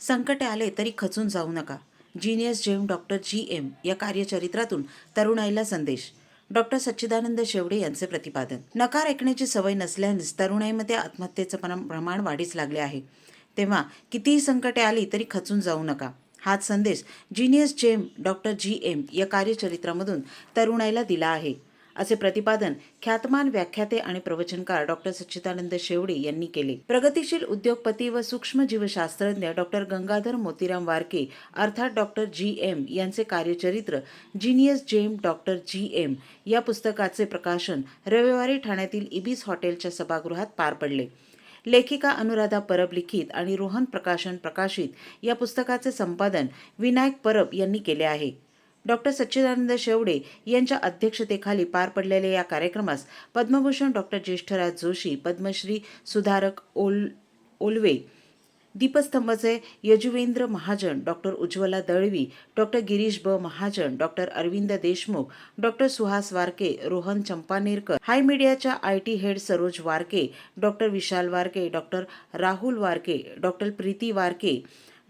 संकटे आले तरी खचून जाऊ नका. Genius gem doctor G M या कार्यचरित्रातून तरुणाईला संदेश. डॉक्टर सच्चिदानंद शेवडे यांचे प्रतिपादन. नकार ऐकण्याची सवय नसल्यानेच तरुणाईमध्ये आत्महत्येचं प्रमाण वाढीस लागले आहे. तेव्हा कितीही संकटे आली तरी खचून जाऊ नका. हाच संदेश genius gem doctor G M या कार्यचरित्रामधून तरुणाईला दिला आहे. असे प्रतिपादन ख्यातमान व्याख्याते आणि प्रवचनकार डॉक्टर सच्चिदानंद शेवडे यांनी केले. प्रगतीशील उद्योगपती व सूक्ष्म जीवशास्त्रज्ञ डॉक्टर गंगाधर मोतीराम वारके अर्थात डॉक्टर जी एम यांचे कार्यचरित्र genius gem doctor G M या पुस्तकाचे प्रकाशन रविवारी ठाण्यातील इबिस हॉटेलच्या सभागृहात पार पडले. लेखिका अनुराधा परब लिखित आणि रोहन प्रकाशन प्रकाशित या पुस्तकाचे संपादन विनायक परब यांनी केले आहे. डॉक्टर सच्चिदानंद शेवडे यांच्या अध्यक्षतेखाली पार पडलेल्या या कार्यक्रमास पद्मभूषण डॉक्टर ज्येष्ठराज जोशी पद्मश्री सुधारक ओल Olwe दीपस्तंभाचे Yajuvendra Mahajan doctor Ujjwala Dalvi doctor Girish B. Mahajan doctor Arvind Deshmukh doctor Suhas Varke Rohan Champanerkar hi मीडियाच्या I T head Saroj Varke doctor Vishal Varke doctor Rahul Varke doctor Preeti Varke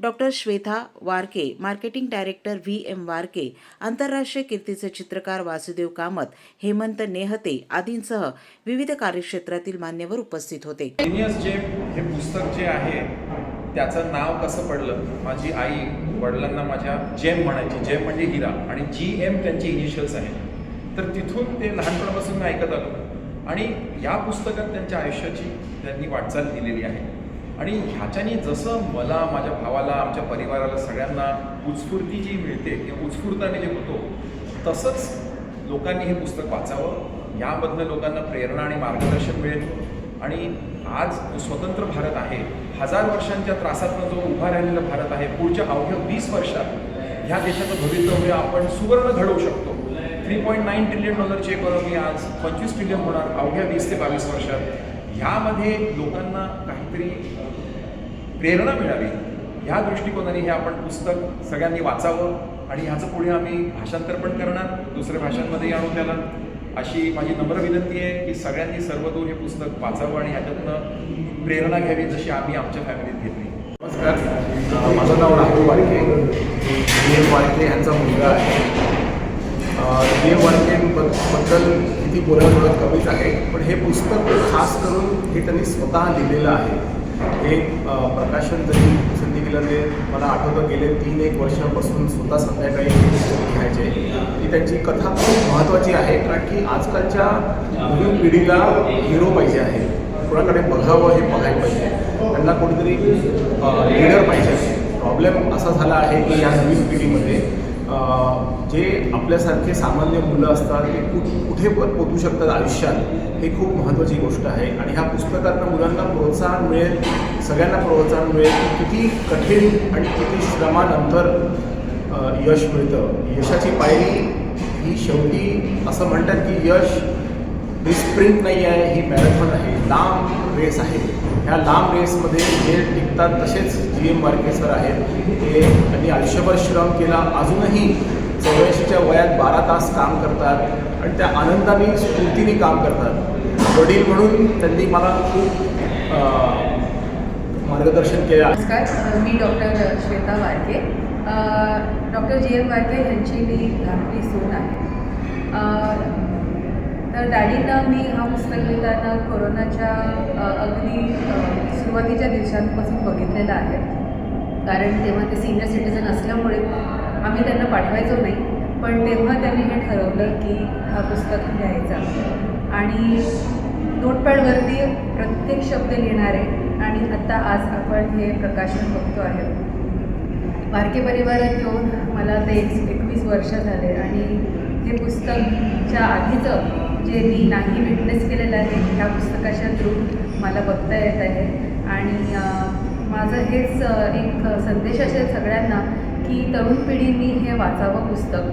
doctor Shweta Varke marketing director V M Varke आंतरराष्ट्रीय कीर्तीचे चित्रकार वासुदेव कामत हेमंत नेहते आदींसह विविध कार्यक्षेत्रातील मान्यवर उपस्थित होते. जिनियस हे पुस्तक जे आहे त्याचं नाव कसं पडलं? माझी आई वडिलांना माझ्या जेम म्हणायची जेम म्हणजे हिरा आणि जी एम त्यांचे इनिशियल्स आहेत. तर तिथून ते लहानपणापासून मी ऐकत आलो. आणि या पुस्तकात त्यांच्या आयुष्याची त्यांनी वाटचाल दिलेली आहे. आणि ह्याच्याने जसं मला माझ्या भावाला आमच्या परिवाराला सगळ्यांना उत्स्फूर्ती जी मिळते किंवा उत्स्फूर्ताने जे होतो तसंच लोकांनी हे पुस्तक वाचावं. यामधनं लोकांना प्रेरणा आणि मार्गदर्शन मिळेल. आणि आज जो स्वतंत्र भारत आहे हजार वर्षांच्या त्रासातनं जो उभा राहिलेला भारत आहे पुढच्या अवघ्या वीस वर्षात ह्या देशाचं भवितव्य आपण सुवर्ण घडवू शकतो. थ्री पॉईंट नाईन ट्रिलियन डॉलरची इकॉनॉमी आज पंचवीस ट्रिलियन होणार अवघ्या वीस ते बावीस वर्षात. ह्यामध्ये लोकांना काहीतरी प्रेरणा मिळावी. ह्या दृष्टिकोनाने हे आपण पुस्तक सगळ्यांनी वाचावं आणि ह्याचं पुढे आम्ही भाषांतर पण करणार दुसऱ्या भाषांमध्येही आणू त्याला अशी माझी नम्र विनंती आहे की सगळ्यांनी सर्वदूर हे पुस्तक वाचावं आणि ह्याच्यातनं प्रेरणा घ्यावी जशी आम्ही आमच्या फॅमिलीत घेतली. नमस्कार. माझं नाव राहुल वारके. डी यांचा मुलगा आहे. डी एमबद्दल किती बोलायला थोडं कमीच आहे. पण हे पुस्तक खास करून हे त्यांनी स्वतः लिहिलेलं आहे. हे प्रकाशन जरी संधी केलं ते मला आठवतं गेले तीन एक वर्षापासून स्वतः संध्याकाळी लिहायचे. ही त्यांची कथा खूप महत्त्वाची आहे कारण की आजकालच्या नवीन पिढीला हिरो पाहिजे आहे. कोणाकडे बघावं हे बघायला पाहिजे. त्यांना कोणीतरी लिडर पाहिजे. प्रॉब्लेम असा झाला आहे की या नवीन पिढीमध्ये जे आपल्यासारखे सामान्य मुलं असतात ते कुठ कुठे पण पोचू शकतात आयुष्यात हे खूप महत्त्वाची गोष्ट आहे. आणि ह्या पुस्तकातनं मुलांना प्रोत्साहन मिळेल सगळ्यांना प्रोत्साहन मिळेल किती कठीण आणि किती श्रमानंतर यश मिळतं. यशाची पायरी ही शेवटी असं म्हणतात की यश ही स्प्रिंट नाही आहे ही मॅरेथॉन आहे. लांब रेस आहे. ह्या लांब रेसमध्ये जे टिकतात तसेच जी एम वारके सर आहेत. ते त्यांनी आयुष्यभर श्रम केला. अजूनही चौऱ्याऐंशीच्या वयात बारा तास काम करतात आणि त्या आनंदाने स्फूर्तीने काम करतात. वडील म्हणून त्यांनी मला खूप मार्गदर्शन केलं. नमस्कार. मी doctor Shweta Warke doctor G M Warke यांची मी धाकटी सून आहे. तर डॅडींना मी हा पुस्तक लिहिताना कोरोनाच्या अगदी सुरुवातीच्या दिवसांपासून बघितलेला आहे. कारण तेव्हा ते सिनियर सिटीजन असल्यामुळे आम्ही त्यांना पाठवायचो नाही. पण तेव्हा त्यांनी हे ठरवलं की हा पुस्तक लिहायचा आणि नोटपॅडवरती प्रत्येक शब्द लिहिणारे आणि आत्ता आज आपण हे प्रकाशन बघतो आहे. बारके परिवारात येऊन मला ते एकवीस वर्ष झाले आणि हे पुस्तकच्या आधीचं जे मी नाही विटनेस केलेलं आहे ह्या पुस्तकाच्या थ्रू मला बघता येत आहे. आणि माझं हेच एक संदेश असेल सगळ्यांना की तरुण पिढींनी हे वाचावं पुस्तक.